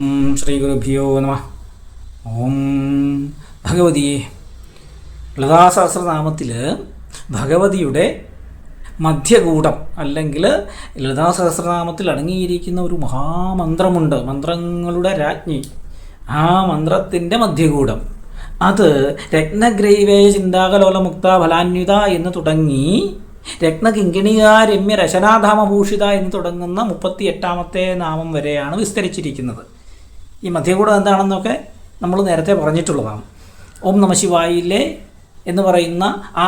ഓം ശ്രീ ഗുരുഭ്യോ നമ ഓം ഭഗവതിയെ ലളിതാസഹസ്രനാമത്തിൽ ഭഗവതിയുടെ മധ്യകൂടം അല്ലെങ്കിൽ ലളിതാസഹസ്രനാമത്തിൽ അടങ്ങിയിരിക്കുന്ന ഒരു മഹാമന്ത്രമുണ്ട്. മന്ത്രങ്ങളുടെ രാജ്ഞി. ആ മന്ത്രത്തിന്റെ മധ്യകൂടം. അത് രത്നഗ്രൈവേ ചിന്താകലോല മുക്ത ഫലാന്വിത എന്ന് തുടങ്ങി രത്നകിങ്കിണിക രമ്യ രശനാധാമഭൂഷിത എന്ന് തുടങ്ങുന്ന മുപ്പത്തി എട്ടാമത്തെ നാമം വരെയാണ് വിസ്തരിച്ചിരിക്കുന്നത്. ഈ മധ്യകൂടം എന്താണെന്നൊക്കെ നമ്മൾ നേരത്തെ പറഞ്ഞിട്ടുള്ളതാണ്. ഓം നമശിവായിലെ എന്ന് പറയുന്ന ആ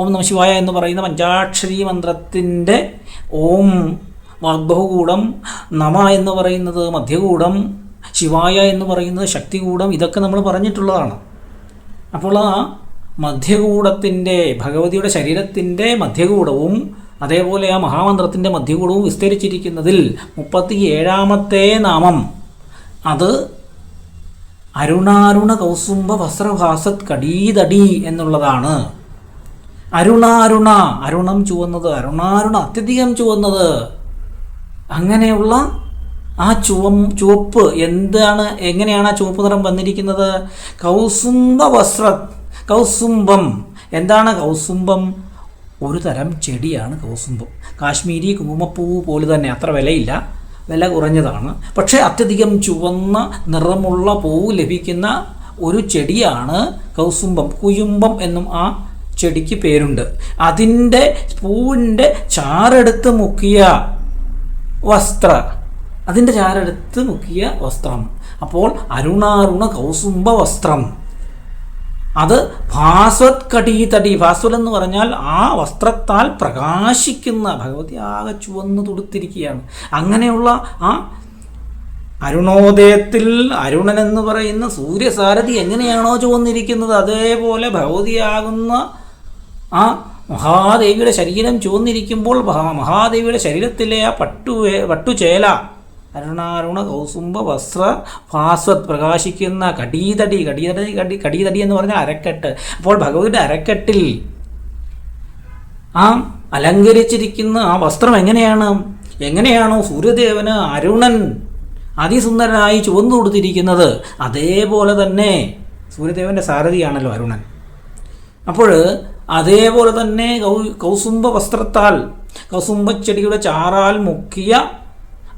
ഓം നമശിവായ എന്ന് പറയുന്ന പഞ്ചാക്ഷരി മന്ത്രത്തിന്റെ ഓം വാഗ്ബഹുകൂടം നമ എന്ന് പറയുന്നത് മധ്യകൂടം ശിവായ എന്ന് പറയുന്നത് ശക്തികൂടം ഇതൊക്കെ നമ്മൾ പറഞ്ഞിട്ടുള്ളതാണ്. അപ്പോൾ ആ മധ്യകൂടത്തിന്റെ ഭഗവതിയുടെ ശരീരത്തിന്റെ മധ്യകൂടവും അതേപോലെ ആ മഹാമന്ത്രത്തിന്റെ മധ്യകൂടവും വിസ്തരിച്ചിരിക്കുന്നതിൽ മുപ്പത്തി ഏഴാമത്തെ നാമം അത് അരുണാരുണ കൗസുംബ വസ്ത്രഭാസത് കടീതടി എന്നുള്ളതാണ്. അരുണാരുണ അരുണം ചുവന്നത് അരുണാരുണ അത്യധികം ചുവന്നത്. അങ്ങനെയുള്ള ആ ചുവം ചുവപ്പ് എന്താണ് എങ്ങനെയാണ് ആ ചുവപ്പ് നിറം വന്നിരിക്കുന്നത്? കൗസുംബ വസ്ത്ര കൗസുംബം. എന്താണ് കൗസുംബം? ഒരു തരം ചെടിയാണ് കൗസുംബം. കാശ്മീരി കുങ്കുമപ്പൂവ് പോലെ തന്നെ അത്ര വിലയില്ല. വില കുറഞ്ഞതാണ്. പക്ഷേ അത്യധികം ചുവന്ന നിറമുള്ള പൂവ് ലഭിക്കുന്ന ഒരു ചെടിയാണ് കൗസുംബം. കുയുംബം എന്നും ആ ചെടിക്ക് പേരുണ്ട്. അതിന്റെ പൂവിന്റെ ചാറെടുത്ത് മുക്കിയ വസ്ത്ര. അതിന്റെ ചാരെടുത്ത് മുക്കിയ വസ്ത്രം. അപ്പോൾ അരുണാരുണ കൗസുംബ വസ്ത്രം. അത് ഭാസ്വത് കടീതടി ഭാസ്വൽ എന്ന് പറഞ്ഞാൽ ആ വസ്ത്രത്താൽ പ്രകാശിക്കുന്ന ഭഗവതി ആകെ ചുവന്ന് തുടുത്തിരിക്കുകയാണ്. അങ്ങനെയുള്ള ആ അരുണോദയത്തിൽ അരുണൻ എന്ന് പറയുന്ന സൂര്യസാരഥി എങ്ങനെയാണോ ചുവന്നിരിക്കുന്നത് അതേപോലെ ഭഗവതിയാകുന്ന ആ മഹാദേവിയുടെ ശരീരം ചുവന്നിരിക്കുമ്പോൾ മഹാദേവിയുടെ ശരീരത്തിലെ ആ പട്ടു പട്ടുചേല അരുണാരുണ കൗസുംബ വസ്ത്ര ഭാസ്വത് പ്രകാശിക്കുന്ന കടീതടി കടീതടി കടി കടീതടി എന്ന് പറഞ്ഞാൽ അരക്കെട്ട്. അപ്പോൾ ഭഗവതിയുടെ അരക്കെട്ടിൽ ആ അലങ്കരിച്ചിരിക്കുന്ന ആ വസ്ത്രം എങ്ങനെയാണ്? എങ്ങനെയാണോ സൂര്യദേവന് അരുണൻ അതിസുന്ദരനായി ചുവന്നു കൊടുത്തിരിക്കുന്നത്. അതേപോലെ തന്നെ സൂര്യദേവന്റെ സാരഥിയാണല്ലോ അരുണൻ. അപ്പോൾ അതേപോലെ തന്നെ കൗ കൗസുംബ വസ്ത്രത്താൽ കൗസുംബച്ചെടിയുടെ ചാറാൽ മുക്കിയ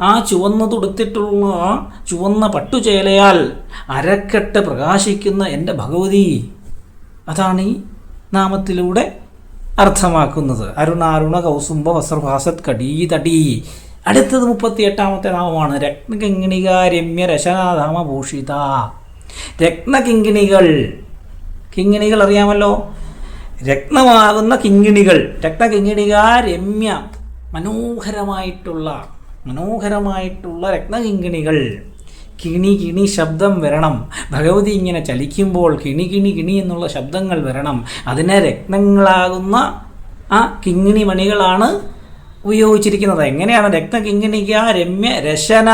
ആ ചുവന്ന് തുടുത്തിട്ടുള്ള ചുവന്ന പട്ടുചേലയാൽ അരക്കെട്ട് പ്രകാശിക്കുന്ന എന്റെ ഭഗവതി. അതാണ് ഈ നാമത്തിലൂടെ അർത്ഥമാക്കുന്നത്. അരുണാരുണ കൗസുംബ വസ്ത്രഭാസത് കടീതടി. അടുത്തത് മുപ്പത്തി എട്ടാമത്തെ നാമമാണ് രത്നകിങ്ങിണിക രമ്യ രശനാധാമ ഭൂഷിത രത്നകിങ്ങിണികൾ. കിങ്ങിണികൾ അറിയാമല്ലോ? രത്നമാകുന്ന കിങ്ങിണികൾ. രത്നകിങ്ങിണിക രമ്യ മനോഹരമായിട്ടുള്ള മനോഹരമായിട്ടുള്ള രത്നകിങ്കിണികൾ. കിണി കിണി ശബ്ദം വരണം. ഭഗവതി ഇങ്ങനെ ചലിക്കുമ്പോൾ കിണി കിണി കിണി എന്നുള്ള ശബ്ദങ്ങൾ വരണം. അതിനെ രത്നങ്ങളാകുന്ന ആ കിങ്ങിണി മണികളാണ് ഉപയോഗിച്ചിരിക്കുന്നത്. എങ്ങനെയാണ് രത്നകിങ്ങിണിക രമ്യ രശന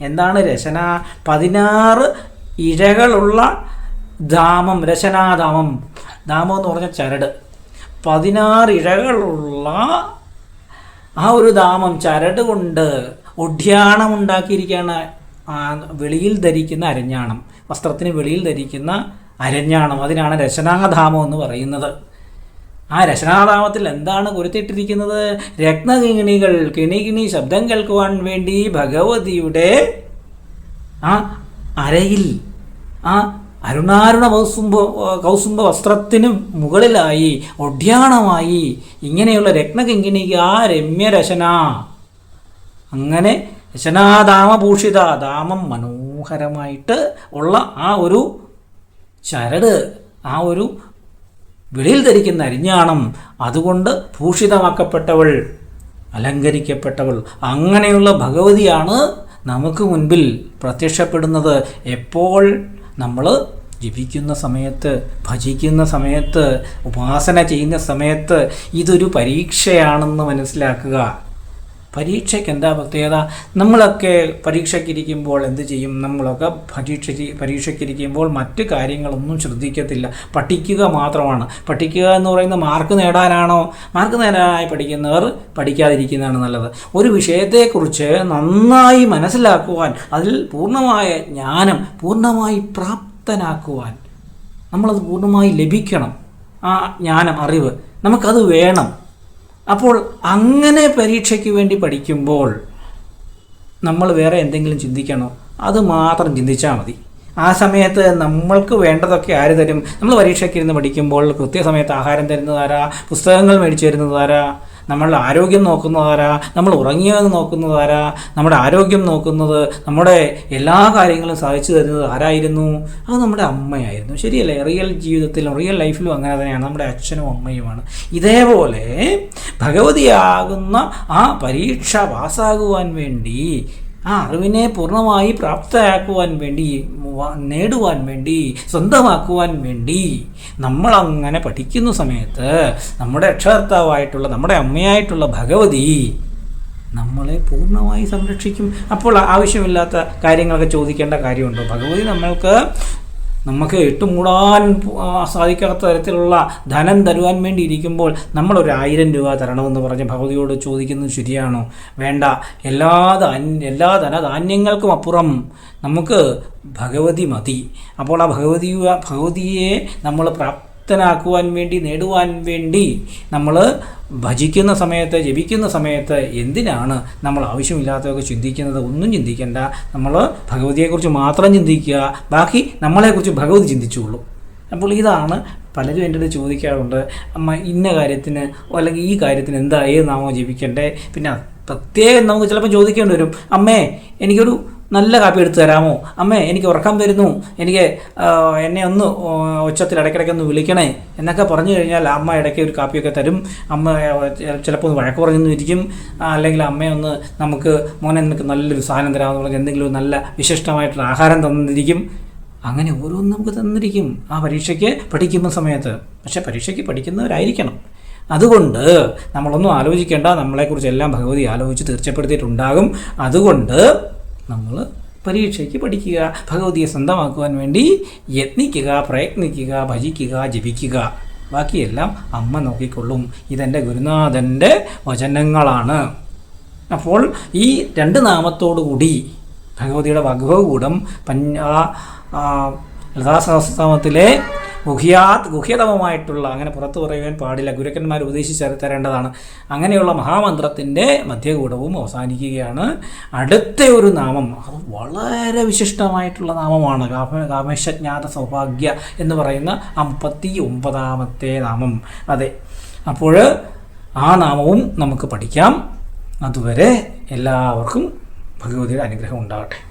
എന്താണ് രശന പതിനാറ് ഇഴകളുള്ള ധാമം രശനാധാമം ധാമം എന്ന് പറഞ്ഞ ചരട്. പതിനാറ് ഇഴകളുള്ള ആ ഒരു ധാമം ചരട് കൊണ്ട് ഒഡ്യാണം ഉണ്ടാക്കിയിരിക്കുകയാണ് വെളിയിൽ ധരിക്കുന്ന അരഞ്ഞാണം. വസ്ത്രത്തിന് വെളിയിൽ ധരിക്കുന്ന അരഞ്ഞാണം. അതിനാണ് രശനാധാമം എന്ന് പറയുന്നത്. ആ രശനാധാമത്തിൽ എന്താണ് കൊരുത്തിട്ടിരിക്കുന്നത് രത്നകിണികൾ കിണികിണി ശബ്ദം കേൾക്കുവാൻ വേണ്ടി ഭഗവതിയുടെ ആ അരയിൽ ആ അരുണാരുണ കൗസുംബ കൗസുംബ വസ്ത്രത്തിന് മുകളിലായി ഒഡ്യാണമായി ഇങ്ങനെയുള്ള രത്നകിങ്കിണിക്ക് ആ രമ്യരശന അങ്ങനെ രശനാദാമഭൂഷിത ദാമം മനോഹരമായിട്ട് ഉള്ള ആ ഒരു ചരട് ആ ഒരു വെളിയിൽ ധരിക്കുന്ന അരിഞ്ഞാണം അതുകൊണ്ട് ഭൂഷിതമാക്കപ്പെട്ടവൾ അലങ്കരിക്കപ്പെട്ടവൾ. അങ്ങനെയുള്ള ഭഗവതിയാണ് നമുക്ക് മുൻപിൽ പ്രത്യക്ഷപ്പെടുന്നത്. എപ്പോൾ നമ്മൾ ജപിക്കുന്ന സമയത്ത് ഭജിക്കുന്ന സമയത്ത് ഉപാസന ചെയ്യുന്ന സമയത്ത് ഇതൊരു പരീക്ഷയാണെന്ന് മനസ്സിലാക്കുക. പരീക്ഷയ്ക്ക് എന്താ പ്രത്യേകത? നമ്മളൊക്കെ പരീക്ഷയ്ക്കിരിക്കുമ്പോൾ എന്ത് ചെയ്യും? നമ്മളൊക്കെ പരീക്ഷ പരീക്ഷയ്ക്കിരിക്കുമ്പോൾ മറ്റ് കാര്യങ്ങളൊന്നും ശ്രദ്ധിക്കത്തില്ല. പഠിക്കുക മാത്രമാണ്. പഠിക്കുക എന്ന് പറയുന്നത് മാർക്ക് നേടാനാണോ? മാർക്ക് നേടാനായി പഠിക്കുന്നവർ പഠിക്കാതിരിക്കുന്നതാണ് നല്ലത്. ഒരു വിഷയത്തെക്കുറിച്ച് നന്നായി മനസ്സിലാക്കുവാൻ അതിൽ പൂർണമായ ജ്ഞാനം പൂർണമായി പ്രാപ്തനാക്കുവാൻ നമ്മളത് പൂർണമായി ലഭിക്കണം. ആ ജ്ഞാനം അറിവ് നമുക്കത് വേണം. അപ്പോൾ അങ്ങനെ പരീക്ഷയ്ക്ക് വേണ്ടി പഠിക്കുമ്പോൾ നമ്മൾ വേറെ എന്തെങ്കിലും ചിന്തിക്കണോ? അത് മാത്രം ചിന്തിച്ചാൽ മതി. ആ സമയത്ത് നമ്മൾക്ക് വേണ്ടതൊക്കെ ആര് തരും? നമ്മൾ പരീക്ഷയ്ക്ക് ഇരുന്ന് പഠിക്കുമ്പോൾ കൃത്യസമയത്ത് ആഹാരം തരുന്നതാരാ? പുസ്തകങ്ങൾ മേടിച്ചു തരുന്നതാരാ? നമ്മളുടെ ആരോഗ്യം നോക്കുന്നതാരാ? നമ്മൾ ഉറങ്ങിയെന്ന് നോക്കുന്നതാരാ? നമ്മുടെ ആരോഗ്യം നോക്കുന്നത് നമ്മുടെ എല്ലാ കാര്യങ്ങളും സാധിച്ചു തരുന്നത് ആരായിരുന്നു? അത് നമ്മുടെ അമ്മയായിരുന്നു. ശരിയല്ലേ? റിയൽ ജീവിതത്തിലും റിയൽ ലൈഫിലും അങ്ങനെ തന്നെയാണ്. നമ്മുടെ അച്ഛനും അമ്മയുമാണ്. ഇതേപോലെ ഭഗവതിയാകുന്ന ആ പരീക്ഷ പാസ്സാകുവാൻ വേണ്ടി ആ അറിവിനെ പൂർണമായി പ്രാപ്തയാക്കുവാൻ വേണ്ടി നേടുവാൻ വേണ്ടി സ്വന്തമാക്കുവാൻ വേണ്ടി നമ്മൾ അങ്ങനെ പഠിക്കുന്ന സമയത്ത് നമ്മുടെ രക്ഷകർത്താവായിട്ടുള്ള നമ്മുടെ അമ്മയായിട്ടുള്ള ഭഗവതി നമ്മളെ പൂർണമായി സംരക്ഷിക്കും. അപ്പോൾ ആവശ്യമില്ലാത്ത കാര്യങ്ങളൊക്കെ ചോദിക്കേണ്ട കാര്യമുണ്ടോ? ഭഗവതി നമ്മൾക്ക് നമുക്ക് ഇട്ടുമൂടാൻ സാധിക്കാത്ത തരത്തിലുള്ള ധനം തരുവാൻ വേണ്ടി ഇരിക്കുമ്പോൾ നമ്മൾ ഒരു രൂപ തരണമെന്ന് പറഞ്ഞ് ഭഗവതിയോട് ചോദിക്കുന്നത് ശരിയാണോ? വേണ്ട. എല്ലാ എല്ലാ ധനധാന്യങ്ങൾക്കും അപ്പുറം നമുക്ക് ഭഗവതി മതി. അപ്പോൾ ആ ഭഗവതി ഭഗവതിയെ നമ്മൾ പ്രാപ്തനാക്കുവാൻ വേണ്ടി നേടുവാൻ വേണ്ടി നമ്മൾ ഭജിക്കുന്ന സമയത്ത് ജപിക്കുന്ന സമയത്ത് എന്തിനാണ് നമ്മൾ ആവശ്യമില്ലാത്തതൊക്കെ ചിന്തിക്കുന്നത്? ഒന്നും ചിന്തിക്കേണ്ട. നമ്മൾ ഭഗവതിയെക്കുറിച്ച് മാത്രം ചിന്തിക്കുക. ബാക്കി നമ്മളെക്കുറിച്ച് ഭഗവതി ചിന്തിച്ചുള്ളൂ അപ്പോൾ ഇതാണ് പലരും എന്റെ അടുത്ത് ചോദിക്കാറുണ്ട് അമ്മ ഇന്ന കാര്യത്തിന് അല്ലെങ്കിൽ ഈ കാര്യത്തിന് എന്താ? ഏത് നാമോ ജപിക്കണ്ടേ പിന്നെ പ്രത്യേകം നമുക്ക് ചിലപ്പോൾ ചോദിക്കേണ്ടി വരും. അമ്മേ എനിക്കൊരു നല്ല കാപ്പി എടുത്ത് തരാമോ? അമ്മേ എനിക്ക് ഉറക്കം വരുന്നു. എനിക്ക് എന്നെ ഒന്ന് ഉച്ചത്തിൽ ഇടയ്ക്കിടയ്ക്ക് ഒന്ന് വിളിക്കണേ. എന്നൊക്കെ പറഞ്ഞു കഴിഞ്ഞാൽ അമ്മ ഇടയ്ക്ക് ഒരു കാപ്പിയൊക്കെ തരും. അമ്മ ചിലപ്പോൾ ഒന്ന് വഴക്ക് പറഞ്ഞു ഇരിക്കും അല്ലെങ്കിൽ അമ്മയൊന്ന് നമുക്ക് മോനെ നിനക്ക് നല്ലൊരു സാധനം തരാമെന്ന് പറഞ്ഞ് എന്തെങ്കിലും നല്ല വിശിഷ്ടമായിട്ടുള്ള ആഹാരം തന്നിരിക്കും. അങ്ങനെ ഓരോന്നും നമുക്ക് തന്നിരിക്കും ആ പരീക്ഷയ്ക്ക് പഠിക്കുന്ന സമയത്ത്. പക്ഷേ പരീക്ഷയ്ക്ക് പഠിക്കുന്നവരായിരിക്കണം. അതുകൊണ്ട് നമ്മളൊന്നും ആലോചിക്കേണ്ട. നമ്മളെക്കുറിച്ചെല്ലാം ഭഗവതി ആലോചിച്ച് തീർച്ചപ്പെടുത്തിയിട്ടുണ്ടാകും. അതുകൊണ്ട് നമ്മൾ പരീക്ഷയ്ക്ക് പഠിക്കുക ഭഗവതിയെ സ്വന്തമാക്കുവാൻ വേണ്ടി യത്നിക്കുക പ്രയത്നിക്കുക ഭജിക്കുക ജപിക്കുക. ബാക്കിയെല്ലാം അമ്മ നോക്കിക്കൊള്ളും. ഇതെന്റെ ഗുരുനാഥന്റെ വചനങ്ങളാണ്. അപ്പോൾ ഈ രണ്ട് നാമത്തോടു കൂടി ഭഗവതിയുടെ വകഭവകൂടം പഞ്ഞ ലതാസഹസ്രനാമത്തിലെ ഗുഹ്യാത് ഗുഹ്യതമമായിട്ടുള്ള അങ്ങനെ പുറത്തു പറയുവാൻ പാടില്ല. ഗുരുക്കന്മാർ ഉപദേശിച്ച് തരേണ്ടതാണ്. അങ്ങനെയുള്ള മഹാമന്ത്രത്തിന്റെ മധ്യകൂടവും അവസാനിക്കുകയാണ്. അടുത്ത ഒരു നാമം അത് വളരെ വിശിഷ്ടമായിട്ടുള്ള നാമമാണ്. കാമ കാമേശജ്ഞാത സൗഭാഗ്യ എന്ന് പറയുന്ന അമ്പത്തി ഒമ്പതാമത്തെ നാമം. അതെ അപ്പോൾ ആ നാമവും നമുക്ക് പഠിക്കാം. അതുവരെ എല്ലാവർക്കും ഭഗവതിയുടെ അനുഗ്രഹം ഉണ്ടാകട്ടെ.